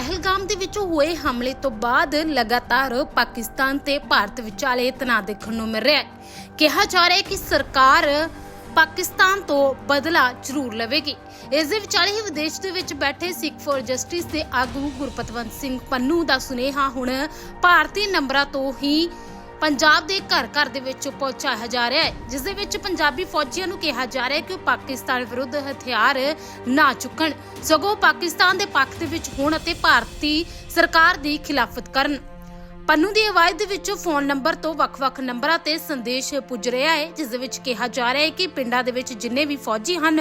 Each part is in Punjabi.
ਪਹਿਲਗਾਮ ਦੇ ਵਿੱਚ ਹੋਏ ਹਮਲੇ ਤੋਂ ਬਾਅਦ ਲਗਾਤਾਰ ਪਾਕਿਸਤਾਨ ਤੇ ਭਾਰਤ ਵਿਚਾਲੇ ਤਣਾਅ ਦੇਖਣ ਨੂੰ ਮਿਲ ਰਿਹਾ ਹੈ। ਕਿਹਾ ਜਾ ਰਿਹਾ ਹੈ ਕਿ ਸਰਕਾਰ ਪਾਕਿਸਤਾਨ ਤੋਂ ਬਦਲਾ ਜ਼ਰੂਰ ਲਵੇਗੀ। ਇਸ ਦੇ ਵਿਚਾਲੇ ਹੀ ਵਿਦੇਸ਼ ਦੇ ਵਿੱਚ ਬੈਠੇ ਸਿੱਖ ਫੋਰ ਜਸਟਿਸ ਦੇ ਆਗੂ ਗੁਰਪਤਵੰਤ ਸਿੰਘ ਪੰਨੂ ਦਾ ਸੁਨੇਹਾ ਹੁਣ ਭਾਰਤੀ ਨੰਬਰਾਂ ਤੋਂ ਹੀ ਪੰਜਾਬ ਦੇ ਘਰ ਘਰ ਦੇ ਵਿੱਚ ਪਹੁੰਚਾਇਆ ਜਾ ਰਿਹਾ ਹੈ, ਜਿਸ ਦੇ ਵਿੱਚ ਪੰਜਾਬੀ ਫੌਜੀਆਂ ਨੂੰ ਕਿਹਾ ਜਾ ਰਿਹਾ ਹੈ ਕਿ ਉਹ ਪਾਕਿਸਤਾਨ ਵਿਰੁੱਧ ਹਥਿਆਰ ਨਾ ਚੁੱਕਣ। ਸਗੋਂ ਪਾਕਿਸਤਾਨ ਦੇ ਪੱਖ ਦੇ ਵਿੱਚ ਹੋਣ ਅਤੇ ਭਾਰਤੀ ਸਰਕਾਰ ਦੀ ਖਿਲਾਫਤ ਕਰਨ। ਪੰਨੂ ਦੀ ਆਵਾਜ਼ ਦੇ ਵਿੱਚ ਫੋਨ ਨੰਬਰ ਤੋਂ ਵੱਖ-ਵੱਖ ਨੰਬਰਾਂ ਤੇ ਸੰਦੇਸ਼ ਪੁੱਜ ਰਿਹਾ ਹੈ, ਜਿਸ ਦੇ ਵਿੱਚ ਕਿਹਾ ਜਾ ਰਿਹਾ ਹੈ ਕਿ ਪਿੰਡਾਂ ਦੇ ਵਿੱਚ ਜਿੰਨੇ ਵੀ ਫੌਜੀ ਹਨ,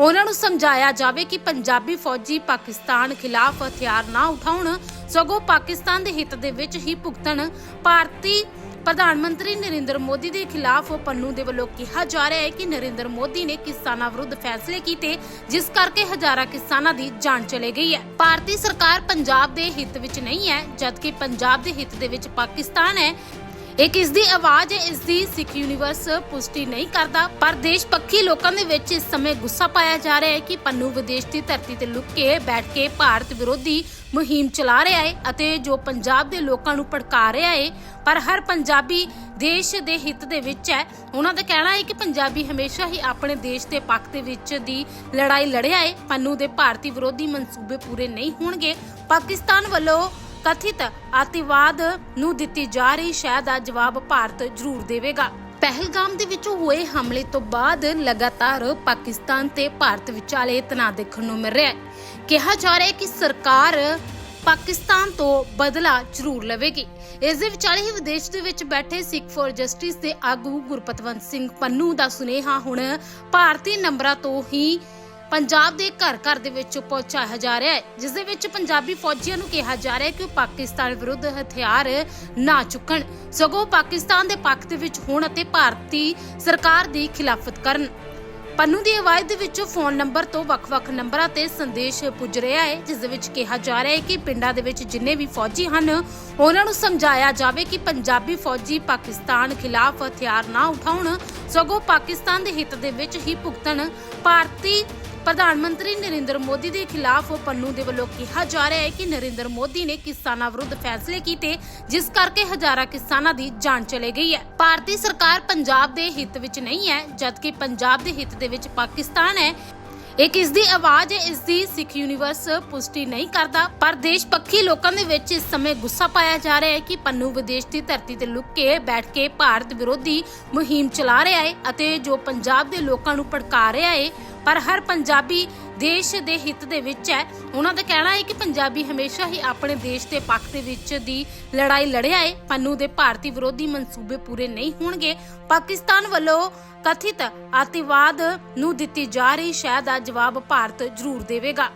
ਉਹਨਾਂ ਨੂੰ ਸਮਝਾਇਆ ਜਾਵੇ ਕਿ ਪੰਜਾਬੀ ਫੌਜੀ ਪਾਕਿਸਤਾਨ ਖਿਲਾਫ ਹਥਿਆਰ ਨਾ ਉਠਾਉਣ। ਸਗੋਂ ਪਾਕਿਸਤਾਨ ਦੇ ਹਿੱਤ ਦੇ ਵਿੱਚ ਹੀ ਭੁਗਤਣ ਭਾਰਤੀ ਪ੍ਰਧਾਨ ਮੰਤਰੀ ਨਰਿੰਦਰ ਮੋਦੀ ਦੇ ਖਿਲਾਫ ਪੰਨੂ ਦੇ ਵੱਲੋਂ ਕਿਹਾ ਜਾ ਰਿਹਾ ਹੈ ਕਿ ਨਰਿੰਦਰ ਮੋਦੀ ਨੇ ਕਿਸਾਨਾਂ ਵਿਰੁੱਧ ਫੈਸਲੇ ਕੀਤੇ, ਜਿਸ ਕਰਕੇ ਹਜ਼ਾਰਾਂ ਕਿਸਾਨਾਂ ਦੀ ਜਾਨ ਚਲੇ ਗਈ ਹੈ। ਭਾਰਤੀ ਸਰਕਾਰ ਪੰਜਾਬ ਦੇ ਹਿੱਤ ਵਿੱਚ ਨਹੀਂ ਹੈ, ਜਦਕਿ ਪੰਜਾਬ ਦੇ ਹਿੱਤ ਦੇ ਵਿੱਚ ਪਾਕਿਸਤਾਨ ਹੈ ਇੱਕ ਇਸ ਦੀ ਆਵਾਜ਼ ਹੈ? ਇਸ ਦੀ ਸਿੱਖ ਯੂਨੀਵਰਸ ਪੁਸ਼ਟੀ ਨਹੀਂ ਕਰਦਾ। ਪਰ ਦੇਸ਼ ਪੱਖੀ ਲੋਕਾਂ ਦੇ ਵਿੱਚ ਇਸ ਸਮੇਂ ਗੁੱਸਾ ਪਾਇਆ ਜਾ ਰਿਹਾ ਹੈ ਕਿ ਪੰਨੂ ਵਿਦੇਸ਼ ਦੀ ਧਰਤੀ ਤੇ ਲੁੱਕ ਕੇ ਬੈਠ ਕੇ ਭਾਰਤ ਵਿਰੋਧੀ ਮੁਹਿੰਮ ਚਲਾ ਰਿਹਾ ਹੈ ਅਤੇ ਜੋ ਪੰਜਾਬ ਦੇ ਲੋਕਾਂ ਨੂੰ ਭੜਕਾ ਰਿਹਾ ਹੈ, ਪਰ ਹਰ ਪੰਜਾਬੀ ਦੇਸ਼ ਦੇ ਹਿੱਤ ਦੇ ਵਿੱਚ ਹੈ। ਉਹਨਾਂ ਦਾ ਕਹਿਣਾ ਹੈ ਕਿ ਪੰਜਾਬੀ ਹਮੇਸ਼ਾ ਹੀ ਆਪਣੇ ਦੇਸ਼ ਦੇ ਪੱਖ ਦੇ ਵਿੱਚ ਦੀ ਲੜਾਈ ਲੜਿਆ ਹੈ। ਪੰਨੂ ਦੇ ਭਾਰਤੀ ਵਿਰੋਧੀ ਮਨਸੂਬੇ ਪੂਰੇ ਨਹੀਂ ਹੋਣਗੇ। ਪਾਕਿਸਤਾਨ ਵੱਲੋਂ ਕਥਿਤ ਆਤਿਵਾਦ ਨੂੰ ਦਿੱਤੀ ਜਾ ਰਹੀ ਸ਼ਹਿ ਦਾ ਜਵਾਬ ਭਾਰਤ ਜ਼ਰੂਰ ਦੇਵੇਗਾ। ਪਹਿਲਗਾਮ ਦੇ ਵਿੱਚ ਹੋਏ ਹਮਲੇ ਤੋਂ ਬਾਅਦ ਲਗਾਤਾਰ ਪਾਕਿਸਤਾਨ ਤੇ ਭਾਰਤ ਵਿਚਾਲੇ ਤਣਾਅ ਦੇਖਣ ਨੂੰ ਮਿਲ ਰਿਹਾ ਹੈ। ਕਿਹਾ ਜਾ ਰਿਹਾ ਹੈ ਕਿ ਸਰਕਾਰ ਪਾਕਿਸਤਾਨ ਤੋਂ ਬਦਲਾ ਜ਼ਰੂਰ ਲਵੇਗੀ। ਇਸ ਦੇ ਵਿਚਾਲੇ ਹੀ ਵਿਦੇਸ਼ ਦੇ ਵਿੱਚ ਬੈਠੇ ਸਿੱਖ ਫੋਰ ਜਸਟਿਸ ਦੇ ਆਗੂ ਗੁਰਪਤਵੰਤ ਸਿੰਘ ਪੰਨੂ ਦਾ ਸੁਨੇਹਾ ਹੁਣ ਭਾਰਤੀ ਨੰਬਰਾਂ ਤੋਂ ਹੀ ਪੰਜਾਬ ਦੇ ਘਰ ਘਰ ਦੇ ਵਿੱਚ ਪਹੁੰਚਾਇਆ ਜਾ ਰਿਹਾ ਹੈ, ਜਿਸ ਦੇ ਵਿੱਚ ਪੰਜਾਬੀ ਫੌਜੀਆਂ ਨੂੰ ਕਿਹਾ ਜਾ ਰਿਹਾ ਹੈ ਕਿ ਉਹ ਪਾਕਿਸਤਾਨ ਵਿਰੁੱਧ ਹਥਿਆਰ ਨਾ ਚੁੱਕਣ। ਸਗੋਂ ਪਾਕਿਸਤਾਨ ਦੇ ਪੱਖ ਦੇ ਵਿੱਚ ਹੋਣ ਅਤੇ ਭਾਰਤੀ ਸਰਕਾਰ ਦੀ ਖਿਲਾਫਤ ਕਰਨ। ਪੰਨੂ ਦੀ ਆਵਾਜ਼ ਦੇ ਵਿੱਚ ਫੋਨ ਨੰਬਰ ਤੋਂ ਵੱਖ-ਵੱਖ ਨੰਬਰਾਂ ਤੇ ਸੰਦੇਸ਼ ਪੁੱਜ ਰਿਹਾ ਹੈ, ਜਿਸ ਦੇ ਵਿੱਚ ਕਿਹਾ ਜਾ ਰਿਹਾ ਹੈ ਕਿ ਪਿੰਡਾਂ ਦੇ ਵਿੱਚ ਜਿੰਨੇ ਵੀ ਫੌਜੀ ਹਨ, ਉਹਨਾਂ ਨੂੰ ਸਮਝਾਇਆ ਜਾਵੇ ਕਿ ਪੰਜਾਬੀ ਫੌਜੀ ਪਾਕਿਸਤਾਨ ਖਿਲਾਫ ਹਥਿਆਰ ਨਾ ਉਠਾਉਣ। ਸਗੋਂ ਪਾਕਿਸਤਾਨ ਦੇ ਹਿੱਤ ਦੇ ਵਿੱਚ ਹੀ ਭੁਗਤਣ। ਭਾਰਤੀ ਪ੍ਰਧਾਨ ਮੰਤਰੀ ਨਰਿੰਦਰ ਮੋਦੀ ਦੇ ਖਿਲਾਫ ਪੰਨੂ ਦੇ ਵੱਲੋਂ ਕਿਹਾ ਜਾ ਰਿਹਾ ਹੈ ਕਿ ਨਰਿੰਦਰ ਮੋਦੀ ਨੇ ਕਿਸਾਨਾਂ ਵਿਰੁੱਧ ਫੈਸਲੇ ਕੀਤੇ, ਜਿਸ ਕਰਕੇ ਹਜ਼ਾਰਾਂ ਕਿਸਾਨਾਂ ਦੀ ਜਾਨ ਚਲੇ ਗਈ ਹੈ। ਭਾਰਤੀ ਸਰਕਾਰ ਪੰਜਾਬ ਦੇ ਹਿੱਤ ਵਿੱਚ ਨਹੀਂ ਹੈ, ਜਦਕਿ ਪੰਜਾਬ ਦੇ ਹਿੱਤ ਦੇ ਵਿੱਚ ਪਾਕਿਸਤਾਨ ਹੈ। ਇੱਕ ਇਸ ਦੀ ਆਵਾਜ਼ ਹੈ ਇਸ ਦੀ ਸਿੱਖ ਯੂਨੀਵਰਸ ਪੁਸ਼ਟੀ ਨਹੀਂ ਕਰਦਾ, ਪਰ ਦੇਸ਼ ਪੱਖੀ ਲੋਕਾਂ ਦੇ ਵਿੱਚ ਇਸ ਸਮੇਂ ਗੁੱਸਾ ਪਾਇਆ ਜਾ ਰਿਹਾ ਹੈ ਕਿ ਪੰਨੂ ਵਿਦੇਸ਼ ਦੀ ਧਰਤੀ ਤੇ ਲੁੱਕ ਕੇ ਬੈਠ ਕੇ ਭਾਰਤ ਵਿਰੋਧੀ ਮੁਹਿੰਮ ਚਲਾ ਰਿਹਾ ਹੈ ਅਤੇ ਜੋ ਪੰਜਾਬ ਦੇ ਲੋਕਾਂ ਨੂੰ ਭੜਕਾ ਰਿਹਾ ਹੈ ਪਰ ਹਰ ਪੰਜਾਬੀ ਦੇਸ਼ ਦੇ ਹਿੱਤ ਦੇ ਵਿੱਚ ਹੈ। ਉਹਨਾਂ ਦਾ ਕਹਿਣਾ ਹੈ ਕਿ ਪੰਜਾਬੀ ਹਮੇਸ਼ਾ ਹੀ ਆਪਣੇ ਦੇਸ਼ ਦੇ ਪੱਖ ਦੇ ਵਿੱਚ ਦੀ ਲੜਾਈ ਲੜਿਆ ਹੈ ਪੰਨੂ ਦੇ ਭਾਰਤੀ ਵਿਰੋਧੀ ਮਨਸੂਬੇ ਪੂਰੇ ਨਹੀਂ ਹੋਣਗੇ। ਪਾਕਿਸਤਾਨ ਵੱਲੋਂ ਕਥਿਤ ਆਤਿਵਾਦ ਨੂੰ ਦਿੱਤੀ ਜਾ ਰਹੀ ਸ਼ਹਿ ਦਾ ਜਵਾਬ ਭਾਰਤ ਜ਼ਰੂਰ ਦੇਵੇਗਾ।